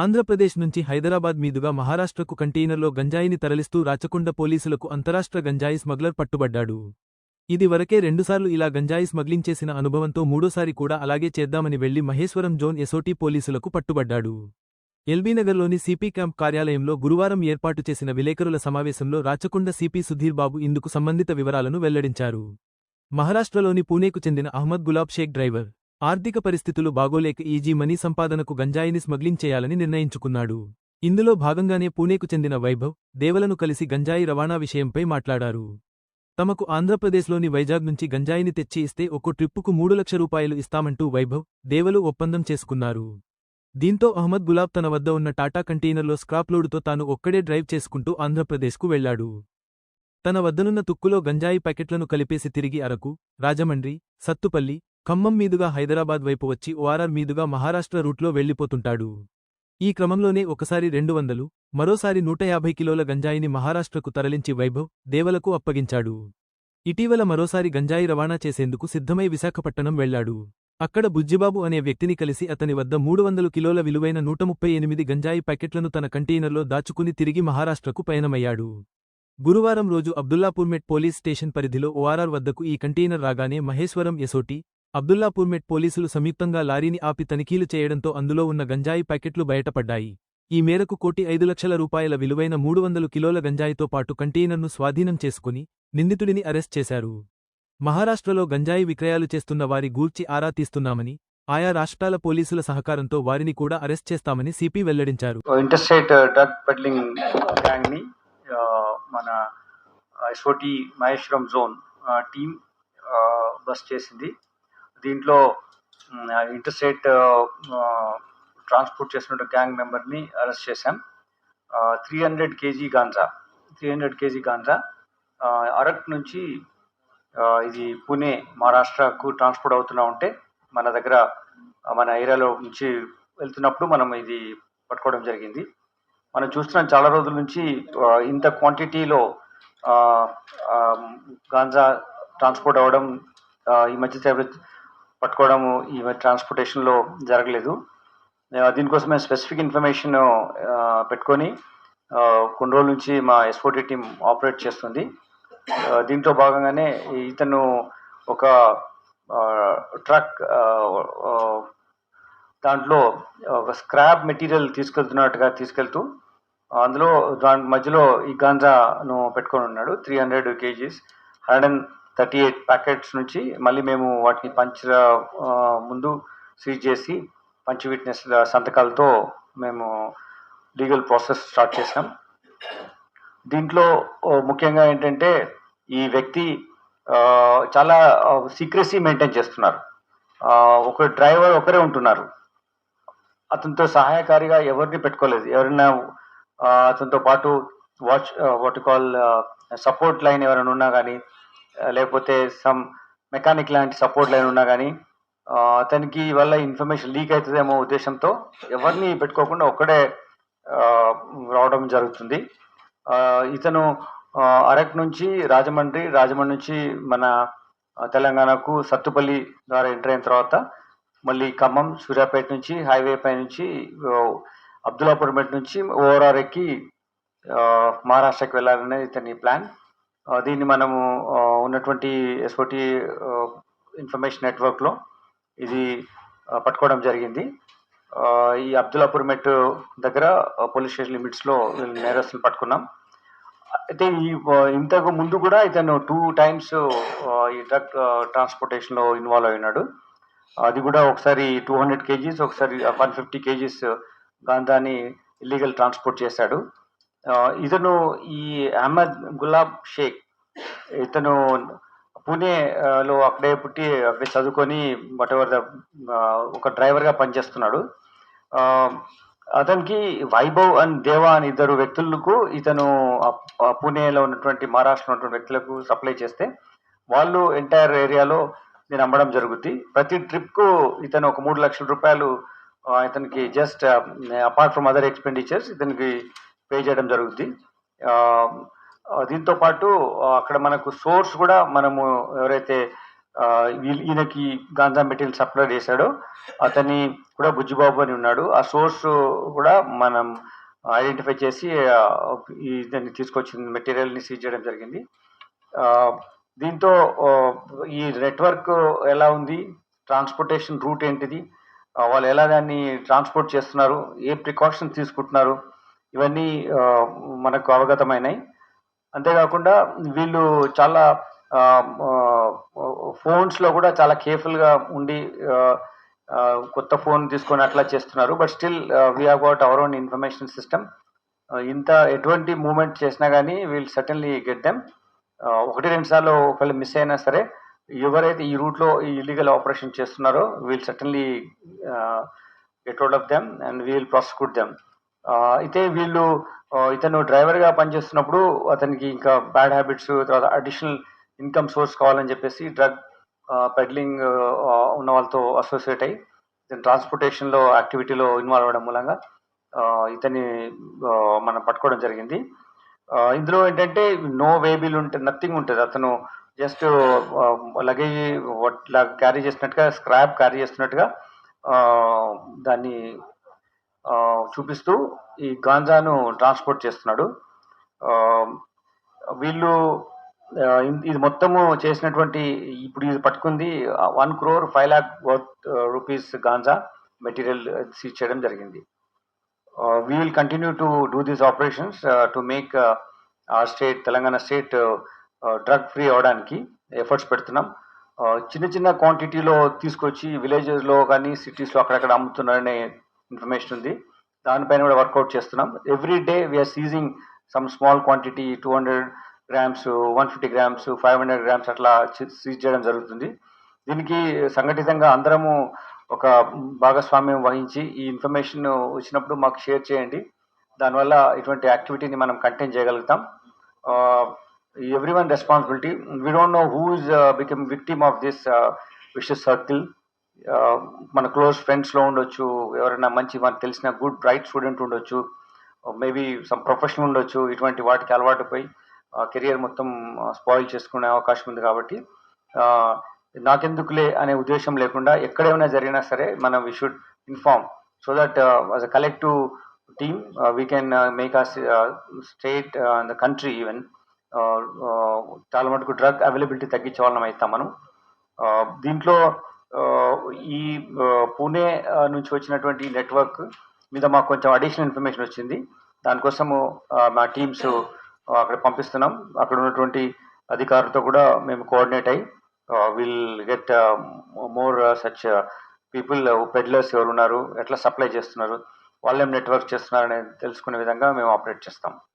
ఆంధ్రప్రదేశ్ నుంచి హైదరాబాద్ మీదుగా మహారాష్ట్రకు కంటైనర్లో గంజాయిని తరలిస్తూ రాచకొండ పోలీసులకు అంతరాష్ట్ర గంజాయి స్మగ్లర్ పట్టుబడ్డాడు. ఇది వరకే రెండుసార్లు ఇలా గంజాయి స్మగ్లింగ్ చేసిన అనుభవంతో మూడోసారి కూడా అలాగే చేద్దామని వెళ్ళి మహేశ్వరం జోన్ ఎసోటీ పోలీసులకు పట్టుబడ్డాడు. ఎల్బీనగర్లోని సిపి క్యాంప్ కార్యాలయంలో గురువారం ఏర్పాటు చేసిన విలేకరుల సమావేశంలో రాచకొండ సిపి సుధీర్ బాబు ఇందుకు సంబంధిత వివరాలను వెల్లడించారు. మహారాష్ట్రలోని పూణేకు చెందిన అహ్మద్ గులాబ్ షేక్ డ్రైవర్ ఆర్థిక పరిస్థితులు బాగోలేక ఈజీ మనీ సంపాదనకు గంజాయిని స్మగ్లింగ్ చేయాలని నిర్ణయించుకున్నాడు. ఇందులో భాగంగానే పూణేకు చెందిన వైభవ్ దేవలను కలిసి గంజాయి రవాణా విషయంపై మాట్లాడారు. తమకు ఆంధ్రప్రదేశ్లోని వైజాగ్ నుంచి గంజాయిని తెచ్చి ఇస్తే ఒక్కో ట్రిప్పుకు మూడు లక్ష రూపాయలు ఇస్తామంటూ వైభవ్ దేవలు ఒప్పందం చేసుకున్నారు. దీంతో అహ్మద్ గులాబ్ తన వద్ద ఉన్న టాటా కంటైనర్లో స్క్రాప్ లోడుతో తాను ఒక్కడే డ్రైవ్ చేసుకుంటూ ఆంధ్రప్రదేశ్కు వెళ్ళాడు తన వద్దనున్న తుక్కులో గంజాయి ప్యాకెట్లను కలిపేసి తిరిగి అరకు రాజమండ్రి సత్తుపల్లి ఖమ్మం మీదుగా హైదరాబాద్ వైపు వచ్చి ఓఆర్ఆర్ మీదుగా మహారాష్ట్ర రూట్లో వెళ్ళిపోతుంటాడు ఈ క్రమంలోనే ఒకసారి రెండు వందలు మరోసారి నూట యాభై కిలోల గంజాయిని మహారాష్ట్రకు తరలించి వైభవ్ దేవలకు అప్పగించాడు. ఇటీవల మరోసారి గంజాయి రవాణా చేసేందుకు సిద్ధమై విశాఖపట్టణం వెళ్ళాడు అక్కడ బుజ్జిబాబు అనే వ్యక్తిని కలిసి అతని వద్ద మూడు వందలు కిలోల విలువైన నూట ముప్పై ఎనిమిది గంజాయి ప్యాకెట్లను తన కంటైనర్లో దాచుకుని తిరిగి మహారాష్ట్రకు పయనమయ్యాడు. గురువారం రోజు అబ్దుల్లాపూర్మెట్ పోలీస్ స్టేషన్ పరిధిలో ఓఆర్ఆర్ వద్దకు ఈ కంటైనర్ రాగానే మహేశ్వరం ఎసోటి అబ్దుల్లాపూర్మెట్ పోలీసులు సంయుక్తంగా లారీని ఆపి తనిఖీలు చేయడంతో అందులో ఉన్న గంజాయి ప్యాకెట్లు బయటపడ్డాయి. ఈ మేరకు కోటి ఐదు లక్షల రూపాయల విలువైన మూడు వందలు కిలోల గంజాయితో పాటు కంటైనర్ను స్వాధీనం చేసుకుని నిందితుడిని అరెస్ట్ చేశారు. మహారాష్ట్రలో గంజాయి విక్రయాలు చేస్తున్న వారి గూర్చి ఆరా తీస్తున్నామని ఆయా రాష్ట్రాల పోలీసుల సహకారంతో వారిని కూడా అరెస్ట్ చేస్తామని సిపి వెల్లడించారు. ఇంటర్స్టేట్ డ్రగ్ పెడ్లింగ్ గ్యాంగ్ని మన uh, SOT Maheshwaram zone uh, team bust uh, చేసింది. దీంట్లో ఇంటర్స్టేట్ ట్రాన్స్పోర్ట్ చేసిన గ్యాంగ్ మెంబర్ని అరెస్ట్ చేశాం. Three hundred KG ganja three hundred KG ganja Araku నుంచి ఇది పూణే మహారాష్ట్రకు ట్రాన్స్పోర్ట్ అవుతున్నా ఉంటే మన దగ్గర మన ఏరియాలో నుంచి వెళ్తున్నప్పుడు మనం ఇది పట్టుకోవడం జరిగింది. మనం చూస్తున్నాం చాలా రోజుల నుంచి ఇంత క్వాంటిటీలో గాంజా ట్రాన్స్పోర్ట్ అవ్వడం ఈ మధ్య పట్టుకోవడం ఈ ట్రాన్స్పోర్టేషన్లో జరగలేదు. దీనికోసమే దీనికోసం మేము స్పెసిఫిక్ ఇన్ఫర్మేషన్ పెట్టుకొని కొన్ని రోజుల నుంచి మా ఎస్పోటీ టీం ఆపరేట్ చేస్తుంది. దీంట్లో భాగంగానే ఇతను ఒక ట్రక్ దాంట్లో ఒక స్క్రాప్ మెటీరియల్ తీసుకెళ్తున్నట్టుగా తీసుకెళ్తూ అందులో దాని మధ్యలో ఈ గాంజాను పెట్టుకొని ఉన్నాడు. Three hundred KGs. Hundred and thirty eight packets నుంచి మళ్ళీ మేము వాటిని పంచ ముందు సీజ్ చేసి పంచి విట్నెస్ సంతకాలతో మేము లీగల్ ప్రాసెస్ స్టార్ట్ చేసాం దీంట్లో ముఖ్యంగా ఏంటంటే ఈ వ్యక్తి చాలా సీక్రెసీ మెయింటైన్ చేస్తున్నారు. ఒక డ్రైవర్ ఒకరే ఉంటున్నారు. అతనితో సహాయకారిగా ఎవరిని పెట్టుకోలేదు. ఎవరైనా అతనితో పాటు watch what call support line ఎవరైనా ఉన్నా కానీ లేకపోతే సమ్ మెకానిక్ లాంటి సపోర్ట్ లైన్ ఉన్నా కానీ అతనికి వల్ల ఇన్ఫర్మేషన్ లీక్ అవుతుందేమో ఉద్దేశంతో ఎవరిని పెట్టుకోకుండా ఒక్కడే రావడం జరుగుతుంది. ఇతను అరక్ నుంచి రాజమండ్రి రాజమండ్రి నుంచి మన తెలంగాణకు సత్తుపల్లి ద్వారా ఎంటర్ అయిన తర్వాత మళ్ళీ ఖమ్మం సూర్యాపేట నుంచి హైవే పై నుంచి ఆ, అబ్దుల్లాపూర్మెట్ నుంచి ఓఆర్ఆర్ ఎక్కి మహారాష్ట్రకి వెళ్ళాలనేది ఇతని ప్లాన్. దీన్ని మనము ఉన్నటువంటి ఎస్ఓటి ఇన్ఫర్మేషన్ నెట్వర్క్లో ఇది పట్టుకోవడం జరిగింది. ఈ అబ్దుల్లాపూర్ మెట్ దగ్గర పోలీస్ స్టేషన్ లిమిట్స్లో నేరస్తులు పట్టుకున్నాం. అయితే ఈ ఇంతకు ముందు కూడా ఇతను టూ టైమ్స్ ఈ డ్రగ్ ట్రాన్స్పోర్టేషన్లో ఇన్వాల్వ్ అయినాడు. అది కూడా ఒకసారి టూ హండ్రెడ్ కేజీస్ ఒకసారి వన్ ఫిఫ్టీ కేజీస్ గాంధాని ఇల్లీగల్ ట్రాన్స్పోర్ట్ చేశాడు. ఇతను ఈ అహ్మద్ గులాబ్ షేక్ ఇతను పూణేలో అక్కడే పుట్టి అక్కడే చదువుకొని వాట్ ఎవర్ ద ఒక డ్రైవర్గా పనిచేస్తున్నాడు అతనికి వైభవ్ అండ్ దేవా అని ఇద్దరు వ్యక్తులకు ఇతను పూణేలో ఉన్నటువంటి మహారాష్ట్రలో ఉన్నటువంటి వ్యక్తులకు సప్లై చేస్తే వాళ్ళు ఎంటైర్ ఏరియాలో నేను అమ్మడం జరుగుద్ది ప్రతి ట్రిప్కు ఇతను ఒక మూడు లక్షల రూపాయలు ఇతనికి just apart from other expenditures ఇతనికి పే చేయడం జరుగుతుంది దీంతో పాటు అక్కడ మనకు సోర్స్ కూడా మనము ఎవరైతే ఈయనకి గాంజా మెటీరియల్ సప్లై చేశాడో అతని కూడా బుజ్జిబాబు అని ఉన్నాడు. ఆ సోర్స్ కూడా మనం ఐడెంటిఫై చేసి దాన్ని తీసుకొచ్చిన మెటీరియల్ని సీజ్ చేయడం జరిగింది. దీంతో ఈ నెట్వర్క్ ఎలా ఉంది? ట్రాన్స్పోర్టేషన్ రూట్ ఏంటిది? వాళ్ళు ఎలా దాన్ని ట్రాన్స్పోర్ట్ చేస్తున్నారు? ఏ ప్రికాషన్స్ తీసుకుంటున్నారు? ఇవన్నీ మనకు అవగతమైనాయి. అంతేకాకుండా వీళ్ళు చాలా ఫోన్స్లో కూడా చాలా కేర్ఫుల్గా ఉండి కొత్త ఫోన్ తీసుకొని అట్లా చేస్తున్నారు. But still we have got our own information system ఇంత ఎటువంటి మూమెంట్ చేసినా కానీ వీల్ సటన్లీ గెట్ దెమ్ ఒకటి రెండు సార్లు ఒకవేళ మిస్ అయినా సరే ఎవరైతే ఈ రూట్లో ఈ ఇల్లీగల్ ఆపరేషన్ చేస్తున్నారో we'll suddenly get out of them and we'll prosecute them అయితే వీళ్ళు ఇతను డ్రైవర్గా పనిచేస్తున్నప్పుడు అతనికి ఇంకా బ్యాడ్ హ్యాబిట్స్ తర్వాత అడిషనల్ ఇన్కమ్ సోర్స్ కావాలని చెప్పేసి డ్రగ్ పెడ్లింగ్ ఉన్న వాళ్ళతో అసోసియేట్ అయ్యి ఇతను ట్రాన్స్పోర్టేషన్లో యాక్టివిటీలో ఇన్వాల్వ్ అవ్వడం మూలంగా ఇతని ఇతన్ని మనం పట్టుకోవడం జరిగింది. ఇందులో ఏంటంటే నో వేబిల్ ఉంటుంది నథింగ్ ఉంటుంది. అతను జస్ట్ లగేజ్ క్యారీ చేసినట్టుగా స్క్రాప్ క్యారీ చేస్తున్నట్టుగా దాన్ని చూపిస్తూ ఈ గాంజాను ట్రాన్స్పోర్ట్ చేస్తున్నాడు. వీళ్ళు ఇది మొత్తము చేసినటువంటి ఇప్పుడు ఇది పట్టుకుంది one crore five lakh worth rupees ganja material seize చేయడం జరిగింది. We will continue to do these operations to make ఆ state Telangana state drug free అవడానికి ఎఫర్ట్స్ పెడుతున్నాం. చిన్న చిన్న క్వాంటిటీలో తీసుకొచ్చి విలేజెస్లో కానీ సిటీస్లో అక్కడక్కడ అమ్ముతున్నారనే ఇన్ఫర్మేషన్ ఉంది. దానిపైన కూడా వర్కౌట్ చేస్తున్నాం. Every day we're seizing some small quantity two hundred grams one fifty grams five hundred grams అట్లా సీజ్ చేయడం జరుగుతుంది. దీనికి సంఘటితంగా అందరము ఒక భాగస్వామ్యం వహించి ఈ ఇన్ఫర్మేషన్ వచ్చినప్పుడు మాకు షేర్ చేయండి. దానివల్ల ఇటువంటి యాక్టివిటీని మనం కంటైన్ చేయగలుగుతాం. Every one responsibility we don't know who is become victim of this vicious circle మన క్లోజ్ ఫ్రెండ్స్లో ఉండొచ్చు ఎవరైనా మంచి మనకు తెలిసిన గుడ్ బ్రైట్ స్టూడెంట్ ఉండొచ్చు మేబీ సమ్ ప్రొఫెషనల్ ఉండొచ్చు ఇటువంటి వాటికి అలవాటు పోయి కెరియర్ మొత్తం స్పాయిల్ చేసుకునే అవకాశం ఉంది కాబట్టి నాకెందుకులే అనే ఉద్దేశం లేకుండా ఎక్కడేమైనా జరిగినా సరే మనం we should inform so that as a collective team we can make us state the country even చాలా మటుకు డ్రగ్ అవైలబిలిటీ తగ్గించే వాళ్ళం అవుతాం మనం. దీంట్లో ఈ పూణే నుంచి వచ్చినటువంటి నెట్వర్క్ మీద మాకు కొంచెం అడిషనల్ ఇన్ఫర్మేషన్ వచ్చింది. దానికోసము మా టీమ్స్ అక్కడ పంపిస్తున్నాం. అక్కడ ఉన్నటువంటి అధికారులతో కూడా మేము కోఆర్డినేట్ అయ్యి will get more such people peddlers ఎవరు ఉన్నారు ఎట్లా సప్లై చేస్తున్నారు వాళ్ళేం నెట్వర్క్ చేస్తున్నారు అనేది తెలుసుకునే విధంగా మేము ఆపరేట్ చేస్తాం.